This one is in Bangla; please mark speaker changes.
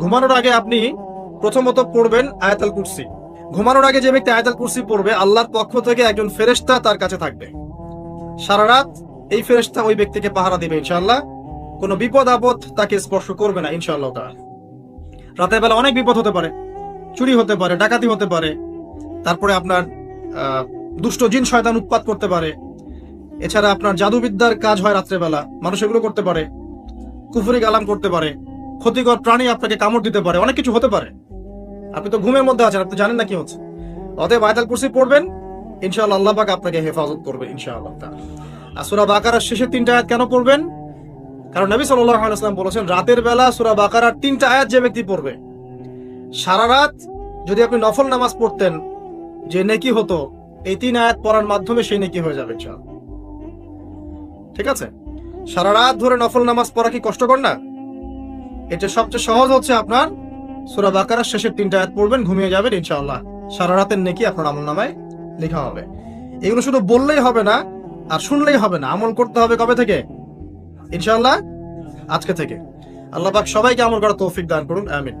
Speaker 1: ঘুমানোর আগে আপনি প্রথমত পড়বেন আয়াতাল কুরসি। ঘুমানোর আগে যে ব্যক্তি আয়াতাল কুরসি পড়বে, আল্লাহর পক্ষ থেকে একজন ফেরেশতা তার কাছে থাকবে। সারা রাত এই ফেরেশতা ওই ব্যক্তিকে পাহারা দিবে ইনশাল্লাহ কোনো বিপদ আপদ তাকে স্পর্শ করবে না ইনশাআল্লাহ তাআলা। রাতের বেলা অনেক বিপদ হতে পারে, চুরি হতে পারে, ডাকাতি হতে পারে। তারপরে আপনার দুষ্ট জিন শয়তান উৎপাত করতে পারে। এছাড়া আপনার জাদুবিদ্যার কাজ হয় রাত্রেবেলা, মানুষ এগুলো করতে পারে। কুফুরি গালাম করতে পারে। ক্ষতিকর প্রাণী আপনাকে কামড় দিতে পারে, অনেক কিছু হতে পারে। আপনি তো ঘুমের মধ্যে আছেন, আপনি জানেন না কি হচ্ছে। অতএব আয়তাল কুরসি পড়বেন, ইনশাআল্লাহ আল্লাহ পাক আপনাকে হেফাজত করবে, ইনশাআল্লাহ। আর সূরা বাকারার শেষে তিনটা আয়াত কেন পড়বেন? কারণ নবী সাল্লাল্লাহু আলাইহি ওয়াসাল্লাম বলেছেন, রাতের বেলা সূরা বাকারার তিনটা আয়াত যে ব্যক্তি পড়বে, সারা রাত যদি আপনি নফল নামাজ পড়তেন, যে নেকি হতো, এই তিন আয়াত পড়ার মাধ্যমে সেই নেকি হয়ে যাবে ইনশাআল্লাহ। ঠিক আছে? সারা রাত ধরে নফল নামাজ পড়া কি কষ্টকর না? এটা সবচেয়ে সহজ হচ্ছে আপনার সুরা বাকারার শেষের তিনটা আয়াত পড়বেন, ঘুমিয়ে যাবেন ইনশাআল্লাহ। সারা রাতের নেকি আপনার আমল নামায় লেখা হবে। এগুলো শুধু বললেই হবে না, আর শুনলেই হবে না। আমল করতে হবে কবে থেকে? ইনশাআল্লাহ আজকে থেকে। আল্লাহ পাক সবাইকে আমল করা তৌফিক দান করুন, আমিন।